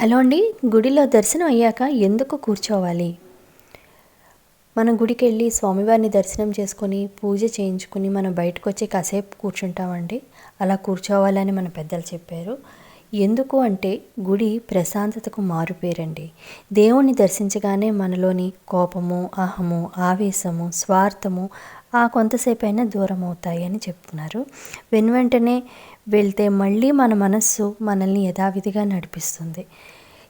Hello అండి గుడిలో దర్శనం అయ్యాక ఎందుకు కూర్చోవాలి? మనం గుడికి వెళ్ళి స్వామివారిని దర్శనం చేసుకొని పూజ చేయించుకుని మనం బయటకు వచ్చి కాసేపు కూర్చుంటామండి. అలా కూర్చోవాలని మన పెద్దలు చెప్పారు. ఎందుకు అంటే గుడి ప్రశాంతతకు మారుపేరండి దేవుణ్ణి దర్శించగానే మనలోని కోపము అహము ఆవేశము స్వార్థము ఆ కొంతసేపైనా దూరం అవుతాయి అని చెప్తున్నారు. వెను వెంటనే వెళ్తే మళ్ళీ మన మనస్సు మనల్ని యథావిధిగా నడిపిస్తుంది.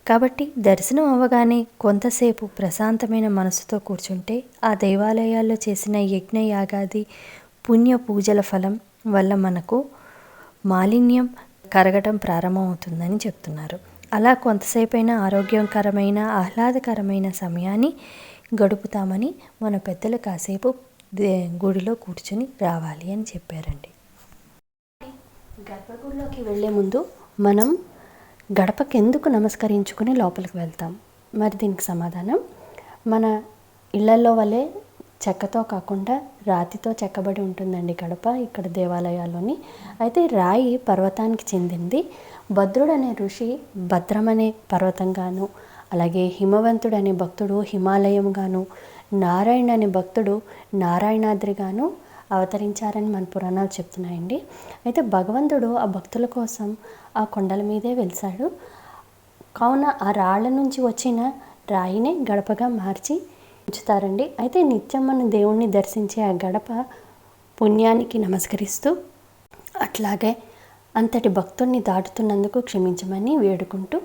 కాబట్టి దర్శనం అవ్వగానే కొంతసేపు ప్రశాంతమైన మనసుతో కూర్చుంటే ఆ దేవాలయాల్లో చేసిన యజ్ఞ యాగాది పుణ్య పూజల ఫలం వల్ల మనకు మాలిన్యం కరగటం ప్రారంభమవుతుందని చెప్తున్నారు. అలా కొంతసేపైనా ఆరోగ్యకరమైన ఆహ్లాదకరమైన సమయాన్ని గడుపుతామని మన పెద్దలు కాసేపు గుడిలో కూర్చుని రావాలి అని చెప్పారండి. గర్భగుడిలోకి వెళ్ళే ముందు మనం గడపకి ఎందుకు నమస్కరించుకుని లోపలికి వెళ్తాం? మరి దీనికి సమాధానం? మన ఇళ్ళలో వలె చెక్కతో కాకుండా రాతితో చెక్కబడి ఉంటుందండి గడప ఇక్కడ దేవాలయాల్లోని. అయితే రాయి పర్వతానికి చెందింది. భద్రుడు అనే ఋషి భద్రం అనే పర్వతంగాను అలాగే హిమవంతుడు అనే భక్తుడు హిమాలయంగాను నారాయణ అనే భక్తుడు నారాయణాద్రిగాను అవతరించారని మన పురాణాలు చెప్తున్నాయండి. అయితే భగవంతుడు ఆ భక్తుల కోసం ఆ కొండల మీదే వెలిసాడు కావున ఆ రాళ్ళ నుంచి వచ్చిన రాయినే గడపగా మార్చి ఉంచుతారండి అయితే నిత్యం మన దేవుణ్ణి దర్శించే ఆ గడప పుణ్యానికి నమస్కరిస్తూ అట్లాగే అంతటి భక్తుణ్ణి దాటుతున్నందుకు క్షమించమని వేడుకుంటూ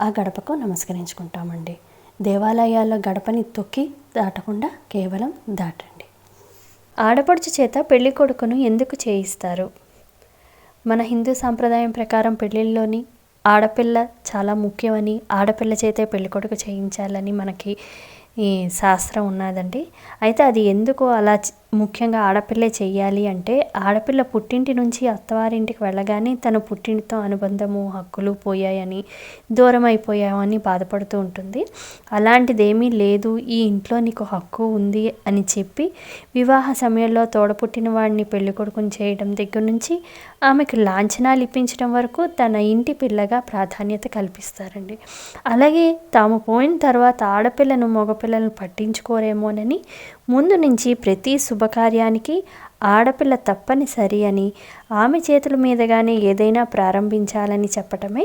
ఆ గడపకు నమస్కరించుకుంటామండి. దేవాలయాల గడపని తొక్కి దాటకుండా కేవలం దాటండి. ఆడపడుచు చేత పెళ్ళి కొడుకును ఎందుకు చేయిస్తారు? మన హిందూ సాంప్రదాయం ప్రకారం పెళ్ళిళ్ళలోని ఆడపిల్ల చాలా ముఖ్యమని ఆడపిల్ల చేతే పెళ్ళి కొడుకు చేయించాలని మనకి ఈ శాస్త్రం ఉన్నదండి. అయితే అది ఎందుకు అలా ముఖ్యంగా ఆడపిల్లే చెయ్యాలి అంటే ఆడపిల్ల పుట్టింటి నుంచి అత్తవారింటికి వెళ్ళగానే తన పుట్టింటితో అనుబంధము హక్కులు పోయాయని దూరం అయిపోయామని బాధపడుతూ ఉంటుంది. అలాంటిది ఏమీ లేదు ఈ ఇంట్లో నీకు హక్కు ఉంది అని చెప్పి వివాహ సమయంలో తోడపుట్టిన వాడిని పెళ్ళి కొడుకుని చేయడం దగ్గర నుంచి ఆమెకు లాంఛనాలు ఇప్పించడం వరకు తన ఇంటి పిల్లగా ప్రాధాన్యత కల్పిస్తారండి. అలాగే తాము పోయిన తర్వాత ఆడపిల్లను మగపిల్లలను పట్టించుకోరేమోనని ముందు నుంచి ప్రతి శుభకార్యానికి ఆడపిల్ల తప్పనిసరి అని ఆమె చేతుల మీదగానే ఏదైనా ప్రారంభించాలని చెప్పటమే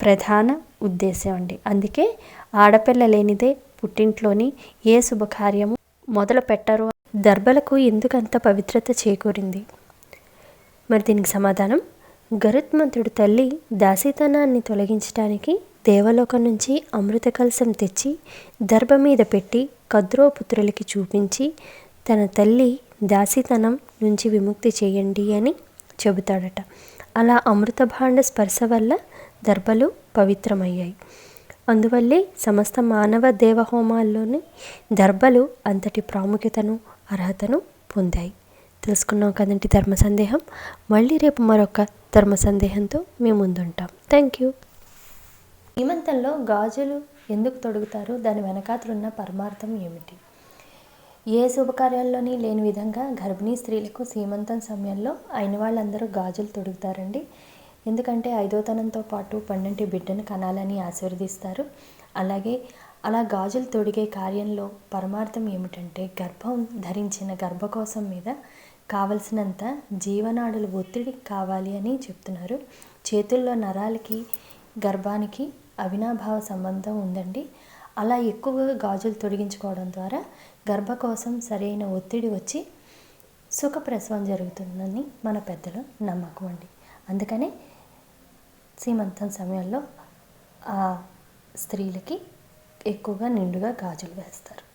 ప్రధాన ఉద్దేశం అండి. అందుకే ఆడపిల్ల లేనిదే పుట్టింట్లోని ఏ శుభకార్యము మొదలు పెట్టరు. దర్భలకు ఎందుకంత పవిత్రత చేకూరింది? మరి దీనికి సమాధానం గరుత్మంతుడు తల్లి దాసితనాన్ని తొలగించడానికి దేవలోకం నుంచి అమృత కలశం తెచ్చి దర్భ మీద పెట్టి కద్రోపుత్రులకి చూపించి తన తల్లి దాసితనం నుంచి విముక్తి చేయండి అని చెబుతాడట. అలా అమృతభాండ స్పర్శ వల్ల దర్భలు పవిత్రమయ్యాయి. అందువల్లే సమస్త మానవ దేవహోమాల్లోని దర్భలు అంతటి ప్రాముఖ్యతను అర్హతను పొందాయి. తెలుసుకున్నాం కదండి ధర్మ సందేహం. మళ్ళీ రేపు మరొక ధర్మ సందేహంతో మేము ముందుంటాం. Thank you. హేమంతంలో గాజులు ఎందుకు తొడుగుతారు? దాని వెనకాతలున్న పరమార్థం ఏమిటి? ఏ శుభకార్యాల్లోని లేని విధంగా గర్భిణీ స్త్రీలకు సీమంతం సమయంలో అయిన వాళ్ళందరూ గాజులు తొడుగుతారండి. ఎందుకంటే ఐదోతనంతో పాటు పన్నెండు బిడ్డను కనాలని ఆశీర్వదిస్తారు. అలాగే అలా గాజులు తొడిగే కార్యంలో పరమార్థం ఏమిటంటే గర్భం ధరించిన గర్భకోశం మీద కావలసినంత జీవనాడుల ఒత్తిడి కావాలి అని చెప్తున్నారు. చేతుల్లో నరాలకి గర్భానికి అవినాభావ సంబంధం ఉందండి. అలా ఎక్కువగా గాజులు తొడిగించుకోవడం ద్వారా గర్భకోశం సరైన ఒత్తిడి వచ్చి సుఖప్రసవం జరుగుతుందని మన పెద్దల నమ్మకం అండి. అందుకనే సీమంతం సమయంలో ఆ స్త్రీలకి ఎక్కువగా నిండుగా గాజులు వేస్తారు.